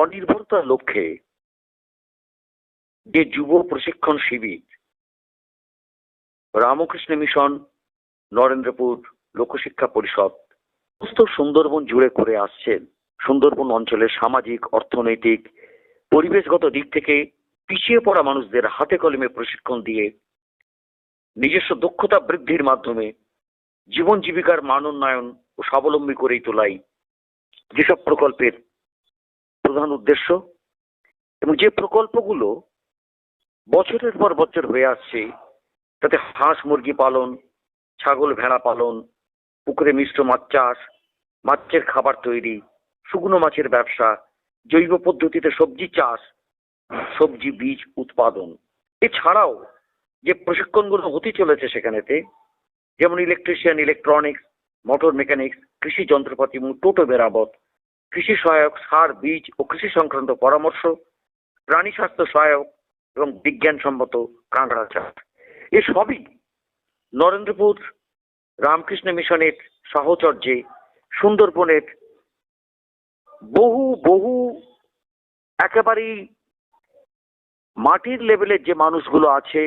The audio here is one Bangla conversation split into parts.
স্বনির্ভরতার লক্ষ্যে যে যুব প্রশিক্ষণ শিবির, রামকৃষ্ণ মিশন, নরেন্দ্রপুর লোকশিক্ষা পরিষদ, সমস্ত সুন্দরবন জুড়ে করে আসছেন। সুন্দরবন অঞ্চলের সামাজিক, অর্থনৈতিক, পরিবেশগত দিক থেকে পিছিয়ে পড়া মানুষদের হাতে কলমে প্রশিক্ষণ দিয়ে নিজস্ব দক্ষতা বৃদ্ধির মাধ্যমে জীবন জীবিকার মান উন্নয়ন ও স্বাবলম্বী করেই তোলাই যেসব প্রকল্পের প্রধান উদ্দেশ্য এবং যে প্রকল্পগুলো বছরের পর বছর হয়ে আসছে, তাতে হাঁস মুরগি পালন, ছাগল, ভেড়া পালন, পুকুরে মিশ্র মাছ চাষ, মাছের খাবার তৈরি, শুকনো মাছের ব্যবসা, জৈব পদ্ধতিতে সবজি চাষ, সবজি বীজ উৎপাদন। এছাড়াও যে প্রশিক্ষণগুলো হতে চলেছে সেখানেতে, যেমন ইলেকট্রিশিয়ান ইলেকট্রনিক্স মোটর মেকানিক্স কৃষি যন্ত্রপাতি এবং টোটো মেরামত কৃষি সহায়ক, সার, বীজ ও কৃষি সংক্রান্ত পরামর্শ, প্রাণী স্বাস্থ্য সহায়ক এবং বিজ্ঞানসম্মত কাঁকড়া চাষ এসবই নরেন্দ্রপুর রামকৃষ্ণ মিশনের সাহচর্যে সুন্দরবনের বহু বহু একেবারেই মাটির লেভেলের যে মানুষগুলো আছে,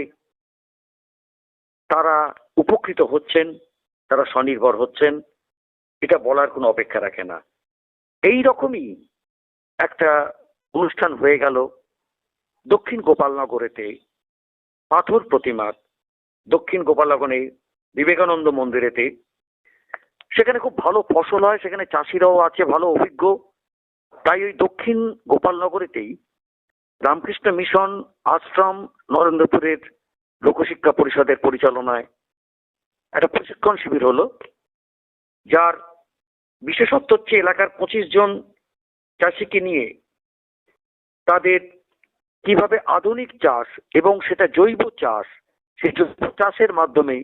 তারা উপকৃত হচ্ছেন, তারা স্বনির্ভর হচ্ছেন, এটা বলার কোনো অপেক্ষা রাখে না। এই রকমই একটা অনুষ্ঠান হয়ে গেল দক্ষিণ গোপালনগরেতে পাথর প্রতিমার দক্ষিণ গোপালনগরে বিবেকানন্দ মন্দিরেতে। সেখানে খুব ভালো ফসল হয়, সেখানে চাষিরাও আছে, ভালো অভিজ্ঞ। তাই ওই দক্ষিণ গোপালনগরেতেই রামকৃষ্ণ মিশন আশ্রম নরেন্দ্রপুরের লোকশিক্ষা পরিষদের পরিচালনায় একটা প্রশিক্ষণ শিবির হলো, যার বিশেষত্ব হচ্ছে এলাকার পঁচিশ জন চাষিকে নিয়ে তাদের কীভাবে আধুনিক চাষ এবং সেটা জৈব চাষ সেই জৈব চাষের মাধ্যমে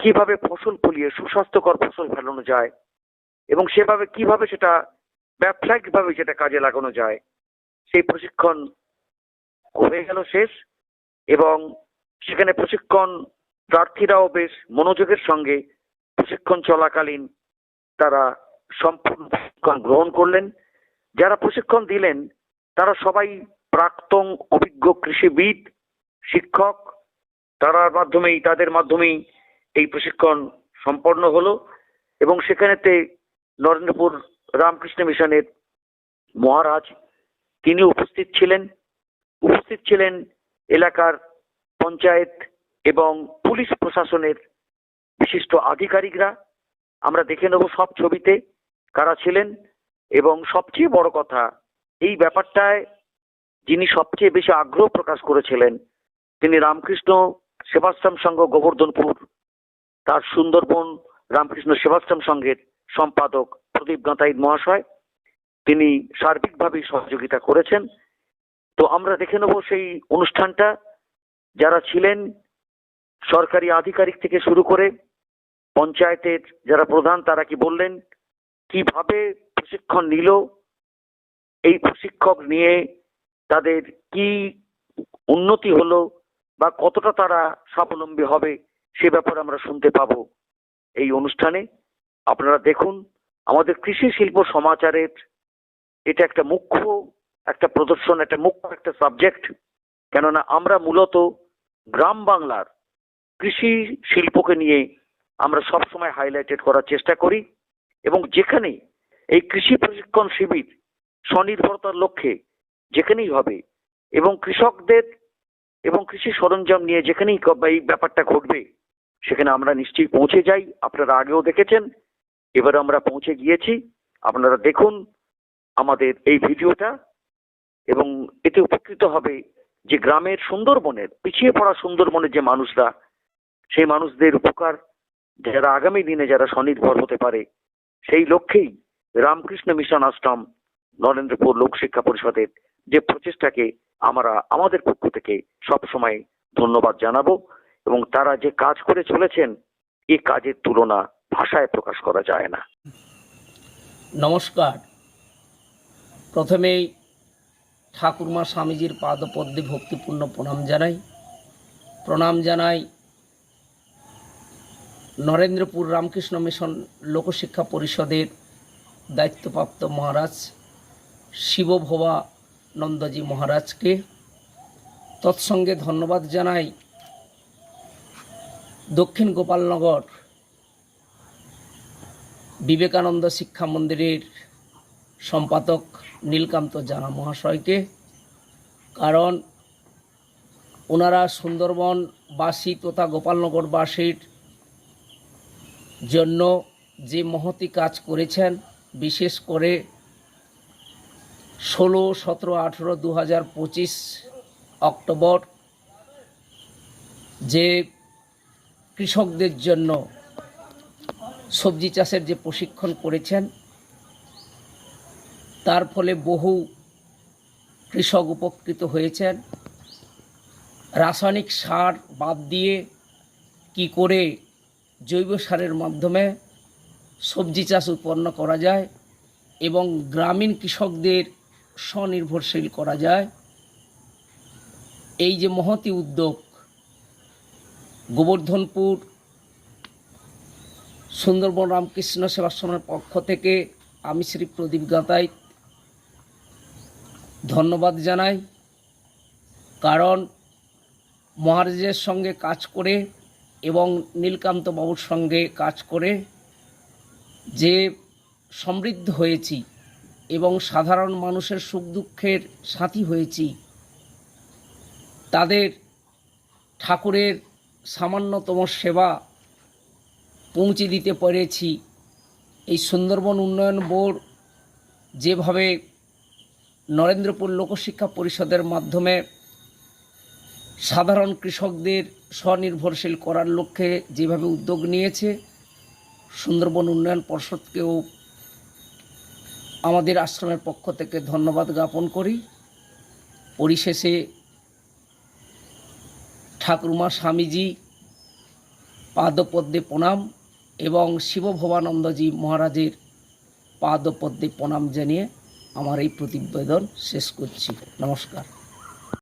কীভাবে ফসল ফলিয়ে সুস্বাস্থ্যকর ফসল ফেলানো যায় এবং সেভাবে কীভাবে সেটা ব্যবসায়িকভাবে সেটা কাজে লাগানো যায়, সেই প্রশিক্ষণ হয়ে গেল শেষ এবং সেখানে প্রশিক্ষণ প্রার্থীরাও বেশ মনোযোগের সঙ্গে প্রশিক্ষণ চলাকালীন তারা সম্পূর্ণ প্রশিক্ষণ গ্রহণ করলেন। যারা প্রশিক্ষণ দিলেন, তারা সবাই প্রাক্তন অভিজ্ঞ কৃষিবিদ, শিক্ষক। তারার মাধ্যমেই, তাদের মাধ্যমেই এই প্রশিক্ষণ সম্পন্ন হলো এবং সেখানেতে নরেন্দ্রপুর রামকৃষ্ণ মিশনের মহারাজ তিনি উপস্থিত ছিলেন। উপস্থিত ছিলেন এলাকার পঞ্চায়েত এবং পুলিশ প্রশাসনের বিশিষ্ট আধিকারিকরা। আমরা দেখে নেব সব ছবিতে। কারা ছিলেন? এবং সবচেয়ে বড় কথা, এই ব্যাপারটায় যিনি সবচেয়ে বেশি আগ্রহ প্রকাশ করেছিলেন, তিনি রামকৃষ্ণ সেবাশ্রম সংঘ গোবর্ধনপুর, তার সুন্দরবন রামকৃষ্ণ সেবাশ্রম সংঘের সম্পাদক প্রদীপ গাঁতাইদ মহাশয়। তিনি সার্বিকভাবে সহযোগিতা করেছেন। তো আমরা দেখে নেব সেই অনুষ্ঠানটা। যারা ছিলেন সরকারি আধিকারিক থেকে শুরু করে পঞ্চায়েতের যারা প্রধান, তারা কি বললেন? কীভাবে প্রশিক্ষণ নিল? এই প্রশিক্ষক নিয়ে তাদের কি উন্নতি হলো বা কতটা তারা স্বাবলম্বী হবে সে ব্যাপারে আমরা শুনতে পাবো এই অনুষ্ঠানে। আপনারা দেখুন, আমাদের কৃষি শিল্প সমাচারের এটা একটা মুখ্য একটা প্রদর্শন, একটা মুখ্য একটা সাবজেক্ট। কেননা আমরা মূলত গ্রাম বাংলার কৃষি শিল্পকে নিয়ে আমরা সবসময় হাইলাইটেড করার চেষ্টা করি। এবং যেখানে এই কৃষি প্রশিক্ষণ শিবির স্বনির্ভরতার লক্ষ্যে যেখানেই হবে এবং কৃষকদের এবং কৃষি সরঞ্জাম নিয়ে যেখানেই এই ব্যাপারটা ঘটবে, সেখানে আমরা নিশ্চয়ই পৌঁছে যাই। আপনারা আগেও দেখেছেন, এবার আমরা পৌঁছে গিয়েছি। আপনারা দেখুন আমাদের এই ভিডিওটা এবং এতে উপকৃত হবে যে গ্রামের সুন্দরবনের, পিছিয়ে পড়া সুন্দরবনের যে মানুষরা, সেই মানুষদের উপকার যারা আগামী দিনে যারা স্বনির্ভর হতে পারে সেই লক্ষ্যেই রামকৃষ্ণ মিশন আশ্রম নরেন্দ্রপুর লোকশিক্ষা পরিষদের যে প্রচেষ্টাকে আমরা, আমাদের পক্ষ থেকে সব সময় ধন্যবাদ জানাব এবং তারা যে কাজ করে চলেছেন, এ কাজের তুলনা ভাষায় প্রকাশ করা যায় না। নমস্কার। প্রথমেই ঠাকুরমা স্বামীজির পাদপদ্মে ভক্তিপূর্ণ প্রণাম জানাই। প্রণাম জানাই নরেন্দ্রপুর রামকৃষ্ণ মিশন লোকশিক্ষা পরিষদের দায়িত্বপ্রাপ্ত মহারাজ শিবভবানন্দজি মহারাজকে। তৎসঙ্গে ধন্যবাদ জানাই দক্ষিণ গোপালনগর বিবেকানন্দ শিক্ষা মন্দিরের সম্পাদক নীলকান্ত জানা মহাশয়কে। কারণ ওনারা সুন্দরবনবাসী তথা গোপালনগরবাসীর জন্য যে মহতি কাজ করেছেন, বিশেষ করে ষোলো, সতেরো, আঠেরো দু হাজার পঁচিশ অক্টোবর, যে কৃষকদের জন্য সবজি চাষের যে প্রশিক্ষণ করেছেন, তার ফলে বহু কৃষক উপকৃত হয়েছেন। রাসায়নিক সার বাদ দিয়ে কি করে জৈব সারের মাধ্যমে সবজি চাষ উৎপন্ন করা যায় এবং গ্রামীণ কৃষকদের স্বনির্ভরশীল করা যায়। এই যে মহতি উদ্যোগ, গোবর্ধনপুর, সুন্দরবন রামকৃষ্ণ সেবাশ্রমের পক্ষ থেকে আমি শ্রী প্রদীপ গাতাই ধন্যবাদ জানাই। কারণ মহারাজের সঙ্গে কাজ করে এবং নীলকান্ত বাবুর সঙ্গে কাজ করে যে সমৃদ্ধ হয়েছি এবং সাধারণ মানুষের সুখ দুঃখের সাথী হয়েছি, তাদের ঠাকুরের সামান্যতম সেবা পৌঁছে দিতে পেরেছি। এই সুন্দরবন উন্নয়ন বোর্ড যেভাবে নরেন্দ্রপুর লোকশিক্ষা পরিষদের মাধ্যমে সাধারণ কৃষকদের স্বনির্ভরশীল করার লক্ষ্যে যেভাবে উদ্যোগ নিয়েছে, সুন্দরবন উন্নয়ন পর্ষদকেও আমাদের আশ্রমের পক্ষ থেকে ধন্যবাদ জ্ঞাপন করি। পরিশেষে ঠাকুরমা স্বামীজি, পাদপদ্মে প্রণাম এবং শিবভবানন্দজি মহারাজের পাদপদ্মে প্রণাম জানিয়ে আমার এই প্রতিবেদন শেষ করছি। নমস্কার।